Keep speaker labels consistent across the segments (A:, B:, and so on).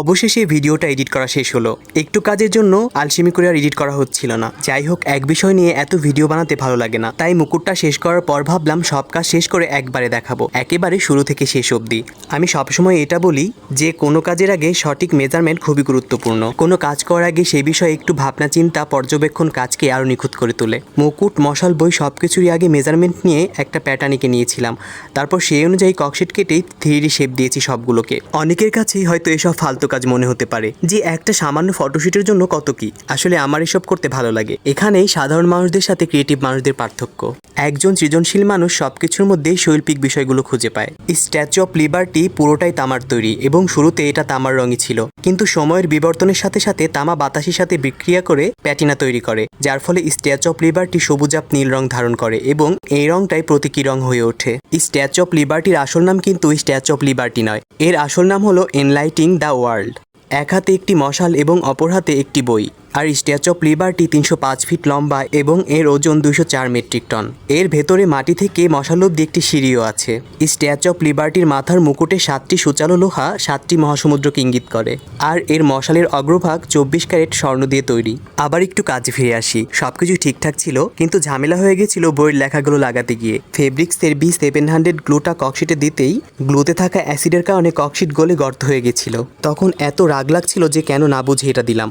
A: অবশেষে ভিডিওটা এডিট করা শেষ হলো। একটু কাজের জন্য আলসেমি করে আর এডিট করা হচ্ছিল না। যাই হোক এক বিষয় নিয়ে এত ভিডিও বানাতে ভালো লাগে না। তাই মুকুটটা শেষ করার পর ভাবলাম সব কাজ শেষ করে একবারে দেখাবো। একেবারে শুরু থেকে শেষ অবধি। আমি সবসময় এটা বলি যে, কোনো কাজের আগে সঠিক মেজারমেন্ট খুবই গুরুত্বপূর্ণ। কোনো কাজ করার আগে সেই বিষয়ে একটু ভাবনা চিন্তা পর্যবেক্ষণ কাজকে আরও নিখুঁত করে তোলে। মুকুট, মশাল, বই সব কিছুরই আগে মেজারমেন্ট নিয়ে একটা প্যাটার্নিকে নিয়েছিলাম। তারপর সেই অনুযায়ী ককশিট কেটেই থ্রি শেপ দিয়েছি সবগুলোকে। অনেকের কাছেই হয়তো এসব ফালতু কাজ মনে হতে পারে। যে একটা সামান্য ফটোশুটের জন্য কত কি? আসলে আমার এসব করতে ভালো লাগে। এখানেই সাধারণ মানুষদের সাথে ক্রিয়েটিভ মানুষদের পার্থক্য। একজন সৃজনশীল মানুষ সবকিছুর মধ্যে শৈল্পিক বিষয়গুলো খুঁজে পায়। স্ট্যাচু অফ লিবার্টি পুরোটাই তামার তৈরি এবং শুরুতে এটা তামার রঙই ছিল। কিন্তু সময়ের বিবর্তনের সাথে সাথে তামা বাতাসের সাথে বিক্রিয়া করে প্যাটিনা তৈরি করে, যার ফলে স্ট্যাচু অফ লিবার্টি সবুজাপ নীল রং ধারণ করে এবং এই রংটাই প্রতীকী রং হয়ে ওঠে। স্ট্যাচু অফ লিবার্টির আসল নাম কিন্তু স্ট্যাচু অফ লিবার্টি নয়, এর আসল নাম হলো এনলাইটিং দ্য ওয়ার্ল্ড। এক হাতে একটি মশাল এবং অপর হাতে একটি বই। আর স্ট্যাচু অফ লিবার্টি তিনশো পাঁচ ফিট লম্বা এবং এর ওজন দুশো চার মেট্রিক টন। এর ভেতরে মাটি থেকে মশাল অব্দি একটি সিঁড়িও আছে। স্ট্যাচু অফ লিবার্টির মাথার মুকুটে সাতটি সুচালো লোহা, সাতটি মহাসমুদ্রকে ইঙ্গিত করে। আর এর মশালের অগ্রভাগ চব্বিশ ক্যারেট স্বর্ণ দিয়ে তৈরি। আবার একটু কাজে ফিরে আসি। সবকিছু ঠিকঠাক ছিল, কিন্তু ঝামেলা হয়ে গেছিল বইয়ের লেখাগুলো লাগাতে গিয়ে। ফেব্রিক্সের বি সেভেন হান্ড্রেড গ্লুটা ককশিটে দিতেই গ্লুতে থাকা অ্যাসিডের কারণে ককশিট গলে গর্ত হয়ে গেছিল। তখন এত রাগ লাগছিল যে কেন না বুঝে এটা দিলাম।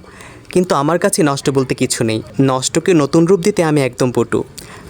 A: কিন্তু আমার কাছে নষ্ট বলতে কিছু নেই। নষ্টকে নতুন রূপ দিতে আমি একদম পটু।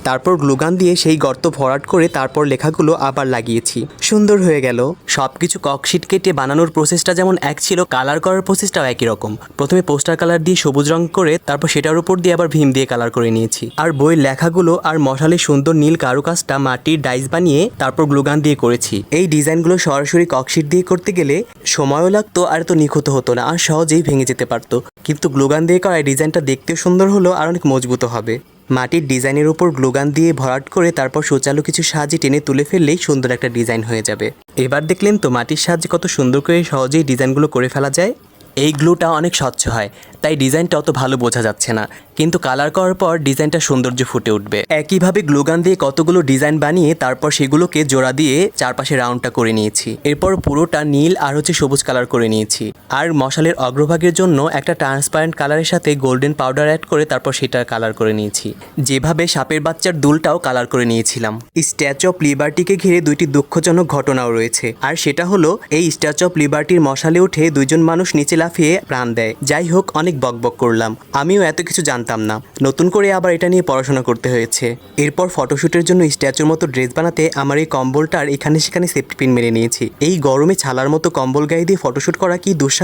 A: তারপর গ্লুগান দিয়ে সেই গর্ত ভরাট করে তারপর লেখাগুলো আবার লাগিয়েছি। সুন্দর হয়ে গেল। সব কিছু ককশিট কেটে বানানোর প্রসেসটা যেমন এক ছিল কালার করার প্রসেসটাও একই রকম। প্রথমে পোস্টার কালার দিয়ে সবুজ রং করে তারপর সেটার উপর দিয়ে আবার ভীম দিয়ে কালার করে নিয়েছি। আর বইয়ের লেখাগুলো আর মশালের সুন্দর নীল কারুকাজটা মাটির ডাইস বানিয়ে তারপর গ্লুগান দিয়ে করেছি। এই ডিজাইনগুলো সরাসরি ককশিট দিয়ে করতে গেলে সময়ও লাগতো আর এত নিখুঁত হতো না, আর সহজেই ভেঙে যেতে পারতো। কিন্তু গ্লুগান দিয়ে করা ডিজাইনটা দেখতেও সুন্দর হলো আর অনেক মজবুত হবে। মাটির ডিজাইনের উপর গ্লোগান দিয়ে ভরাট করে তারপর সুচালু কিছু সাহায্যে টেনে তুলে ফেললেই সুন্দর একটা ডিজাইন হয়ে যাবে। এবার দেখলেন তো মাটির সাহায্যে কত সুন্দর করে সহজেই ডিজাইনগুলো করে ফেলা যায়। এই গ্লুটা অনেক স্বচ্ছ হয়। তাই ডিজাইনটা অত ভালো বোঝা যাচ্ছে না। কিন্তু কালার করার পর ডিজাইনটা সৌন্দর্য ফুটে উঠবে। একইভাবে গ্লুগান দিয়ে কতগুলো ডিজাইন বানিয়ে তারপর সেগুলোকে জোড়া দিয়ে চারপাশে রাউন্ডটা করে নিয়েছি। এরপর পুরোটা নীল আর হচ্ছে সবুজ কালার করে নিয়েছি। আর মশালের অগ্রভাগের জন্য একটা ট্রান্সপারেন্ট কালারের সাথে গোল্ডেন পাউডার অ্যাড করে তারপর সেটা কালার করে নিয়েছি। যেভাবে সাপের বাচ্চার দুলটাও কালার করে নিয়েছিলাম। স্ট্যাচু অফ লিবার্টিকে ঘিরে দুইটি দুঃখজনক ঘটনাও রয়েছে। আর সেটা হলো, এই স্ট্যাচু অফ লিবার্টির মশালে উঠে দুইজন মানুষ নিচে লাফিয়ে প্রাণ দেয়। যাই হোক অনেক বকবক করলাম, আমিও এত কিছু জানতাম না। নতুন করে আবার এটা নিয়ে পড়াশোনা করতে হয়েছে। এরপর ফটোশ্যুটের জন্য স্ট্যাচুর মতো ড্রেস বানাতে আমার এই কম্বলটার এখানে সেখানে সেফটি পিন মেরে নিয়েছি। এই গরমে ছালার মতো কম্বল গায়ে দিয়ে ফটোশ্যুট করা কি দুঃসাহ